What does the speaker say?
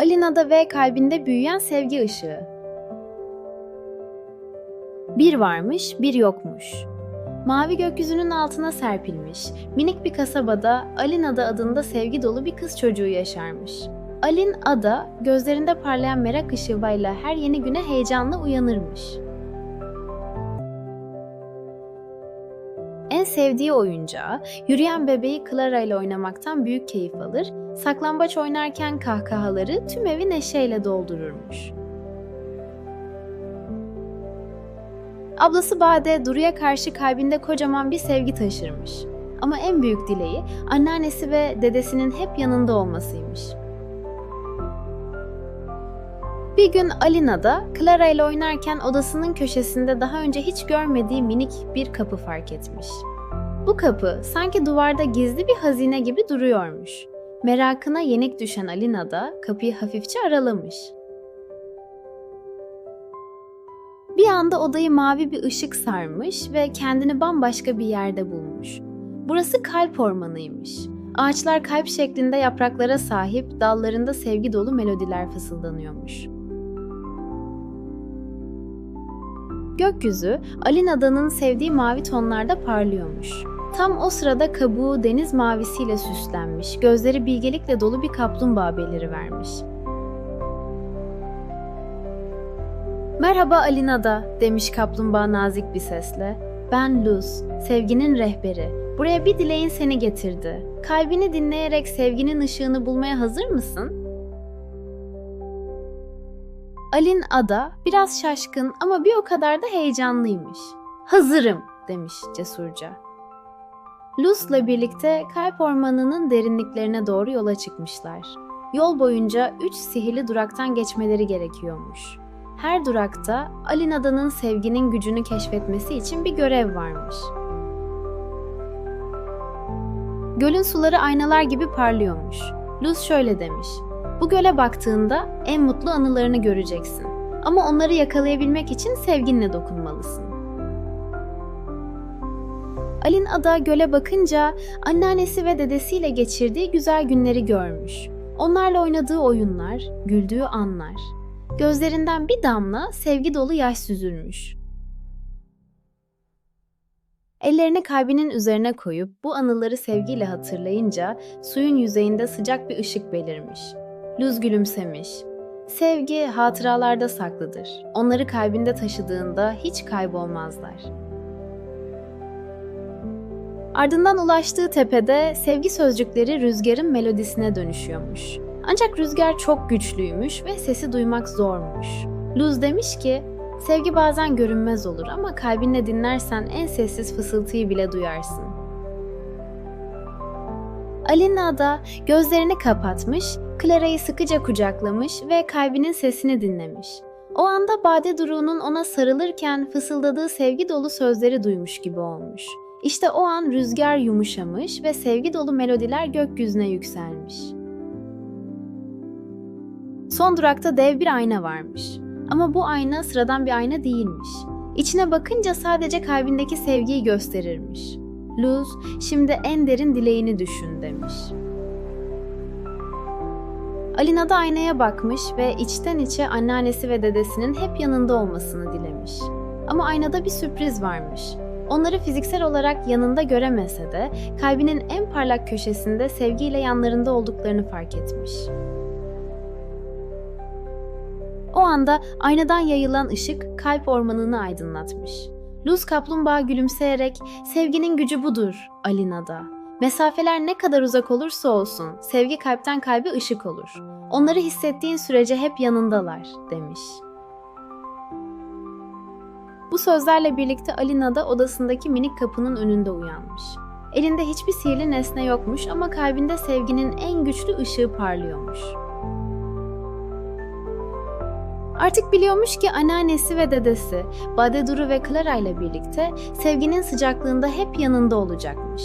Alina'da ve kalbinde büyüyen sevgi ışığı. Bir varmış, bir yokmuş. Mavi gökyüzünün altına serpilmiş, minik bir kasabada Alin Ada adında sevgi dolu bir kız çocuğu yaşarmış. Alin Ada, gözlerinde parlayan merak ışığıyla her yeni güne heyecanla uyanırmış. En sevdiği oyuncağı, yürüyen bebeği Clara ile oynamaktan büyük keyif alır, saklambaç oynarken kahkahaları tüm evi neşeyle doldururmuş. Ablası Bade Duru'ya karşı kalbinde kocaman bir sevgi taşırmış. Ama en büyük dileği anneannesi ve dedesinin hep yanında olmasıymış. Bir gün Alina da Clara ile oynarken odasının köşesinde daha önce hiç görmediği minik bir kapı fark etmiş. Bu kapı sanki duvarda gizli bir hazine gibi duruyormuş. Merakına yenik düşen Alina da kapıyı hafifçe aralamış. Bir anda odayı mavi bir ışık sarmış ve kendini bambaşka bir yerde bulmuş. Burası kalp ormanıymış. Ağaçlar kalp şeklinde yapraklara sahip, dallarında sevgi dolu melodiler fısıldanıyormuş. Gökyüzü, Alina'danın sevdiği mavi tonlarda parlıyormuş. Tam o sırada kabuğu deniz mavisiyle süslenmiş, gözleri bilgelikle dolu bir kaplumbağa beliri vermiş. Merhaba Alina'da, demiş kaplumbağa nazik bir sesle. Ben Luz, sevginin rehberi. Buraya bir dileğin seni getirdi. Kalbini dinleyerek sevginin ışığını bulmaya hazır mısın? Alin Ada biraz şaşkın ama bir o kadar da heyecanlıymış. Hazırım demiş cesurca. Luz'la birlikte kalp ormanının derinliklerine doğru yola çıkmışlar. Yol boyunca üç sihirli duraktan geçmeleri gerekiyormuş. Her durakta Alina'danın sevginin gücünü keşfetmesi için bir görev varmış. Gölün suları aynalar gibi parlıyormuş. Luz şöyle demiş. Bu göle baktığında en mutlu anılarını göreceksin. Ama onları yakalayabilmek için sevginle dokunmalısın. Alin Ada göle bakınca anneannesi ve dedesiyle geçirdiği güzel günleri görmüş. Onlarla oynadığı oyunlar, güldüğü anlar. Gözlerinden bir damla sevgi dolu yaş süzülmüş. Ellerini kalbinin üzerine koyup bu anıları sevgiyle hatırlayınca suyun yüzeyinde sıcak bir ışık belirmiş. Luz gülümsemiş. Sevgi hatıralarda saklıdır. Onları kalbinde taşıdığında hiç kaybolmazlar. Ardından ulaştığı tepede sevgi sözcükleri rüzgarın melodisine dönüşüyormuş. Ancak rüzgar çok güçlüymüş ve sesi duymak zormuş. Luz demiş ki, sevgi bazen görünmez olur ama kalbinle dinlersen en sessiz fısıltıyı bile duyarsın. Alina da gözlerini kapatmış, Clara'yı sıkıca kucaklamış ve kalbinin sesini dinlemiş. O anda Bade Duru'nun ona sarılırken fısıldadığı sevgi dolu sözleri duymuş gibi olmuş. İşte o an rüzgar yumuşamış ve sevgi dolu melodiler gökyüzüne yükselmiş. Son durakta dev bir ayna varmış. Ama bu ayna sıradan bir ayna değilmiş. İçine bakınca sadece kalbindeki sevgiyi gösterirmiş. Luz, şimdi en derin dileğini düşün demiş. Alina da aynaya bakmış ve içten içe anneannesi ve dedesinin hep yanında olmasını dilemiş. Ama aynada bir sürpriz varmış. Onları fiziksel olarak yanında göremese de kalbinin en parlak köşesinde sevgiyle yanlarında olduklarını fark etmiş. O anda aynadan yayılan ışık kalp ormanını aydınlatmış. Luz kaplumbağa gülümseyerek sevginin gücü budur Alina'da. Mesafeler ne kadar uzak olursa olsun sevgi kalpten kalbe ışık olur. Onları hissettiğin sürece hep yanındalar demiş. Bu sözlerle birlikte Alina da odasındaki minik kapının önünde uyanmış. Elinde hiçbir sihirli nesne yokmuş ama kalbinde sevginin en güçlü ışığı parlıyormuş. Artık biliyormuş ki anneannesi ve dedesi Bade Duru ve Clara ile birlikte sevginin sıcaklığında hep yanında olacakmış.